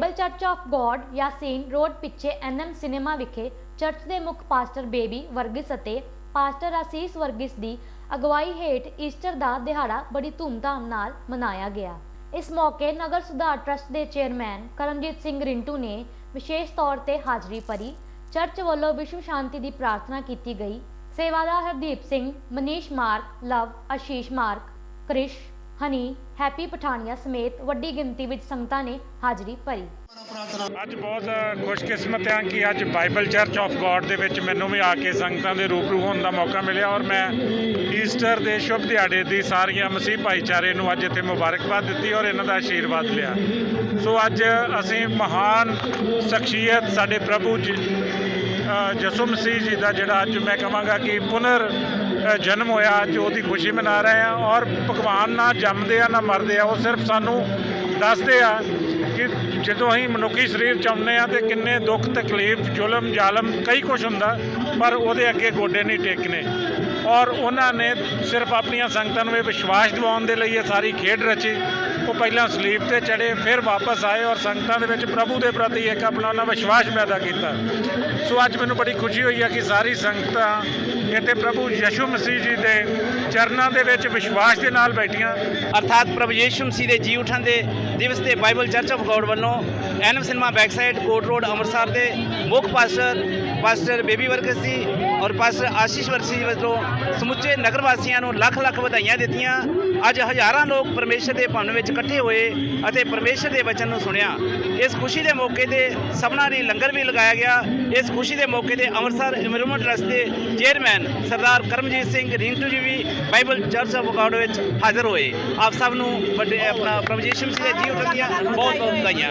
Bible church of God Yasin road ਪਿੱਛੇ NM cinema ਵਿਖੇ church ਦੇ ਮੁੱਖ ਪਾਸਟਰ ਬੇਬੀ ਵਰਗਿਸ ਅਤੇ ਪਾਸਟਰ ਆਸੀਸ ਵਰਗਿਸ ਦੀ ਅਗਵਾਈ ਹੇਠ ਈਸਟਰ ਦਾ ਦਿਹਾੜਾ ਬੜੀ ਧੂਮਧਾਮ ਨਾਲ ਮਨਾਇਆ ਗਿਆ। ਇਸ ਮੌਕੇ ਨਗਰ ਸੁਧਾਰ ਟਰਸਟ ਦੇ ਚੇਅਰਮੈਨ ਕਰਮਜੀਤ ਸਿੰਘ ਰਿੰਟੂ ਨੇ ਵਿਸ਼ੇਸ਼ ਤੌਰ ਤੇ ਹਾਜ਼ਰੀ ਭਰੀ। ਚਰਚ ਵੱਲੋਂ ਵਿਸ਼ਵ ਸ਼ਾਂਤੀ ਦੀ ਪ੍ਰਾਰਥਨਾ ਕੀਤੀ ਗਈ। ਸੇਵਾਦਾਰ ਹਰਦੀਪ ਸਿੰਘ, ਮਨੀਸ਼ ਮਾਰਕ, ਲਵ ਆਸ਼ੀਸ਼ ਮਾਰਕ, ਕ੍ਰਿਸ਼ ਹਨੀ ਹੈਪੀ ਪਠਾਨੀਆ ਸਮੇਤ ਵੱਡੀ ਗਿਣਤੀ ਵਿੱਚ ਸੰਗਤਾਂ ਨੇ ਹਾਜ਼ਰੀ ਭਰੀ। ਅੱਜ ਬਹੁਤ ਖੁਸ਼ਕਿਸਮਤ ਹਾਂ ਕਿ ਅੱਜ ਬਾਈਬਲ ਚਰਚ ਆਫ ਗੋਡ ਦੇ ਵਿੱਚ ਮੈਨੂੰ ਵੀ ਆ ਕੇ ਸੰਗਤਾਂ ਦੇ ਰੂਬਰੂ ਹੋਣ ਦਾ ਮੌਕਾ ਮਿਲਿਆ ਔਰ ਮੈਂ ਈਸਟਰ ਦੇ ਸ਼ੁਭ ਦਿਹਾੜੇ ਦੀ ਸਾਰੀਆਂ ਮਸੀਹ ਭਾਈਚਾਰੇ ਨੂੰ ਅੱਜ ਇੱਥੇ ਮੁਬਾਰਕਬਾਦ ਦਿੱਤੀ ਔਰ ਇਹਨਾਂ ਦਾ ਆਸ਼ੀਰਵਾਦ ਲਿਆ। ਸੋ ਅੱਜ ਅਸੀਂ ਮਹਾਨ ਸ਼ਖਸੀਅਤ ਸਾਡੇ ਪ੍ਰਭੂ ਜੀ ਅ, ਮਸੀਹ ਜੀ ਦਾ ਜਿਹੜਾ ਅੱਜ ਮੈਂ ਕਹਾਂਗਾ ਕਿ ਪੁਨਰ ਜਨਮ ਹੋਇਆ ਅੱਜ ਉਹਦੀ ਖੁਸ਼ੀ ਮਨਾ ਰਹੇ ਹਾਂ ਔਰ ਭਗਵਾਨ ਨਾ ਜੰਮਦੇ ਆ, ਨਾ ਮਰਦੇ ਆ, ਉਹ ਸਿਰਫ ਸਾਨੂੰ ਦੱਸਦੇ ਆ ਕਿ ਜਦੋਂ ਅਸੀਂ ਮਨੁੱਖੀ ਸਰੀਰ ਚ ਆਉਂਦੇ ਆ ਤੇ ਕਿੰਨੇ ਦੁੱਖ, ਤਕਲੀਫ, ਜ਼ੁਲਮ, ਜ਼ਾਲਮ ਕਈ ਕੁਝ ਹੁੰਦਾ, ਪਰ ਉਹਦੇ ਅੱਗੇ ਗੋਡੇ ਨਹੀਂ ਟੇਕਣੇ ਔਰ ਉਹਨਾਂ ਨੇ ਸਿਰਫ ਆਪਣੀਆਂ ਸੰਗਤਾਂ ਨੂੰ ਇਹ ਵਿਸ਼ਵਾਸ ਦਿਵਾਉਣ ਦੇ ਲਈ ਇਹ ਸਾਰੀ ਖੇਡ ਰਚੀ। ਉਹ ਪਹਿਲਾਂ ਸਲੀਪ ਤੇ ਚੜੇ ਫਿਰ ਵਾਪਸ ਆਏ ਔਰ ਸੰਗਤਾਂ ਦੇ ਵਿੱਚ ਪ੍ਰਭੂ ਦੇ ਪ੍ਰਤੀ ਇੱਕ ਆਪਣਾ ਉਹਨਾਂ ਵਿਸ਼ਵਾਸ ਪੈਦਾ ਕੀਤਾ। ਸੋ ਅੱਜ ਮੈਨੂੰ ਬੜੀ ਖੁਸ਼ੀ ਹੋਈ ਹੈ ਕਿ ਸਾਰੀ ਸੰਗਤਾਂ ਇੱਥੇ ਪ੍ਰਭੂ ਯਸ਼ੂ ਮਸੀਹ ਜੀ ਦੇ ਚਰਨਾਂ ਦੇ ਵਿੱਚ ਵਿਸ਼ਵਾਸ ਦੇ ਨਾਲ ਬੈਠੀਆਂ। ਅਰਥਾਤ ਪ੍ਰਭੂ ਯਸ਼ੂ ਮਸੀਹ ਦੇ ਜੀ ਉਠਣ ਦੇ ਦਿਵਸ ਤੇ ਬਾਈਬਲ ਚਰਚ ਆਫ ਗੋਡ ਵੱਲੋਂ Ennum cinema backside Kot road Amritsar ਦੇ ਮੁੱਖ ਪਾਸਟਰ ਪਾਸਟਰ ਬੇਬੀ ਵਰਗਸ ਜੀ ਔਰ ਪਾਸਟਰ ਆਸ਼ੀਸ਼ ਵਰਸੀ ਜੀ ਵੱਲੋਂ ਸਮੁੱਚੇ ਨਗਰ ਵਾਸੀਆਂ ਨੂੰ ਲੱਖ ਲੱਖ ਵਧਾਈਆਂ ਦਿੱਤੀਆਂ। ਅੱਜ ਹਜ਼ਾਰਾਂ ਲੋਕ ਪਰਮੇਸ਼ਰ ਦੇ ਭਵਨ ਵਿੱਚ ਇਕੱਠੇ ਹੋਏ ਅਤੇ ਪਰਮੇਸ਼ਰ ਦੇ ਵਚਨ ਨੂੰ ਸੁਣਿਆ। ਇਸ ਖੁਸ਼ੀ ਦੇ ਮੌਕੇ ਤੇ ਸਭਨਾਂ ਲਈ ਲੰਗਰ ਵੀ ਲਗਾਇਆ ਗਿਆ। ਇਸ ਖੁਸ਼ੀ ਦੇ ਮੌਕੇ ਤੇ ਅੰਮ੍ਰਿਤਸਰ ਇਨਵਾਇਰਮੈਂਟ ਟਰਸਟ ਦੇ ਚੇਅਰਮੈਨ ਸਰਦਾਰ ਕਰਮਜੀਤ ਸਿੰਘ ਰਿੰਟੂ ਜੀ ਵੀ ਬਾਈਬਲ ਚਰਚ ਆਫ ਗੋਡ ਵਿੱਚ ਹਾਜ਼ਰ ਹੋਏ। ਆਪ ਸਭ ਨੂੰ ਵੱਡੇ ਆਪਣਾ ਪ੍ਰਭੂ ਯੀਸ਼ੂ ਮਸੀਹ ਦੇ ਜੀ ਉਠਣ ਦੀਆਂ ਬਹੁਤ ਬਹੁਤ ਵਧਾਈਆਂ।